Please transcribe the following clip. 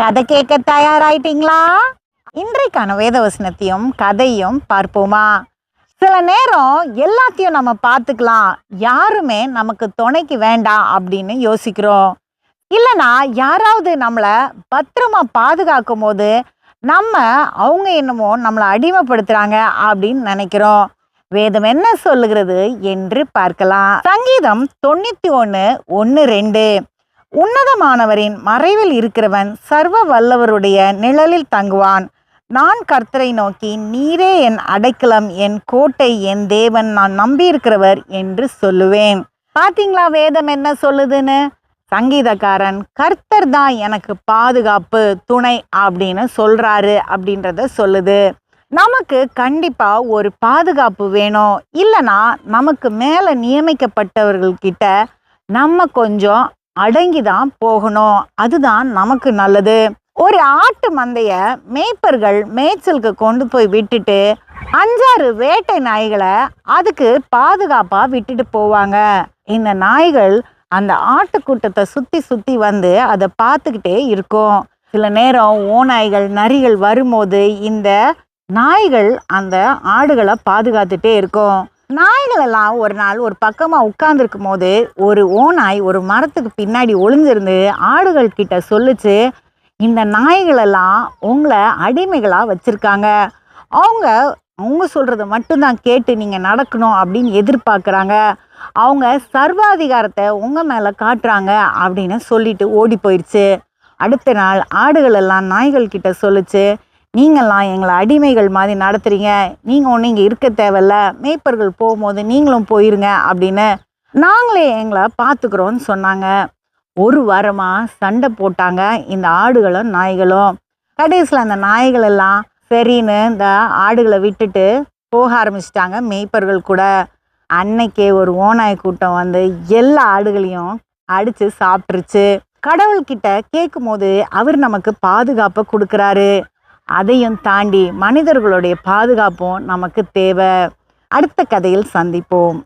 கதை கேட்க தயாராயிட்டீங்களா? இன்றைக்கான வேதவசனத்தையும் கதையும் பார்ப்போமா? சில நேரம் எல்லாத்தையும் நம்ம பார்த்துக்கலாம். யாருமே நமக்கு துணைக்கு வேண்டாம் அப்படின்னு யோசிக்கிறோம். இல்லைனா யாராவது நம்மளை பத்திரமா பாதுகாக்கும் போது நம்ம அவங்க என்னமோ நம்மளை அடிமைப்படுத்துறாங்க அப்படின்னு நினைக்கிறோம். வேதம் என்ன சொல்லுகிறது என்று பார்க்கலாம். சங்கீதம் தொண்ணூத்தி ஒன்று ஒன்று ரெண்டு. உன்னதமானவரின் மறைவில் இருக்கிறவன் சர்வ வல்லவருடைய நிழலில் தங்குவான். நான் கர்த்தரை நோக்கி நீரே என் அடைக்கலம் என் கோட்டை என் தேவன். நான் நம்பியிருக்கிறவர் என்று சொல்லுவேன். பாத்தீங்களா வேதம் என்ன சொல்லுதுன்னு? சங்கீதக்காரன் கர்த்தர் தான் எனக்கு பாதுகாப்பு துணை அப்படின்னு சொல்றாரு அப்படின்றத சொல்லுது. நமக்கு கண்டிப்பா ஒரு பாதுகாப்பு வேணும். இல்லைனா நமக்கு மேலே நியமிக்கப்பட்டவர்கள்கிட்ட நம்ம கொஞ்சம் அடங்கி தான் போகணும். அதுதான் நமக்கு நல்லது. ஒரு ஆட்டு மந்தைய மேய்ப்பர்கள் மேய்ச்சலுக்கு கொண்டு போய் விட்டுட்டு அஞ்சாறு வேட்டை நாய்களை அதுக்கு பாதுகாப்பா விட்டுட்டு போவாங்க. இந்த நாய்கள் அந்த ஆட்டுக்கூட்டத்தை சுத்தி சுத்தி வந்து அதை பார்த்துக்கிட்டே இருக்கும். சில நேரம் ஓநாய்கள் நரிகள் வரும்போது இந்த நாய்கள் அந்த ஆடுகளை பாதுகாத்துட்டே இருக்கும். நாய்கள் எல்லாம் ஒரு நாள் ஒரு பக்கமாக உட்கார்ந்துருக்கும் போது ஒரு ஓநாய் ஒரு மரத்துக்கு பின்னாடி ஒளிஞ்சிருந்து ஆடுகள் கிட்ட சொல்லுச்சு இந்த நாய்களெல்லாம் உங்களை அடிமைகளாக வச்சுருக்காங்க. அவங்க அவங்க சொல்கிறத மட்டும்தான் கேட்டு நீங்கள் நடக்கணும் அப்படின்னு எதிர்பார்க்குறாங்க. அவங்க சர்வாதிகாரத்தை உங்கள் மேலே காட்டுறாங்க அப்படின்னு சொல்லிட்டு ஓடி போயிடுச்சு அடுத்த நாள் ஆடுகள் எல்லாம் நாய்கள் கிட்ட சொல்லுச்சு நீங்கள்லாம் எங்களை அடிமைகள் மாதிரி நடத்துறீங்க. நீங்கள் ஒன்றும் இங்கே இருக்க தேவையில்ல. மேய்ப்பர்கள் போகும்போது நீங்களும் போயிருங்க அப்படின்னு நாங்களே எங்களை பார்த்துக்குறோன்னு சொன்னாங்க. ஒரு வாரமாக சண்டை போட்டாங்க இந்த ஆடுகளும் நாய்களும். கடைசியில் அந்த நாய்கள் எல்லாம் சரின்னு இந்த ஆடுகளை விட்டுட்டு போக ஆரம்பிச்சிட்டாங்க. மேய்ப்பர்கள் கூட அன்னைக்கே ஒரு ஓநாய் கூட்டம் வந்து எல்லா ஆடுகளையும் அடித்து சாப்பிட்ருச்சு கடவுள்கிட்ட கேட்கும் போது அவர் நமக்கு பாதுகாப்பை கொடுக்குறாரு. அதையும் தாண்டி மனிதர்களுடைய பாதுகாப்பும் நமக்கு தேவை. அடுத்த கதையில் சந்திப்போம்.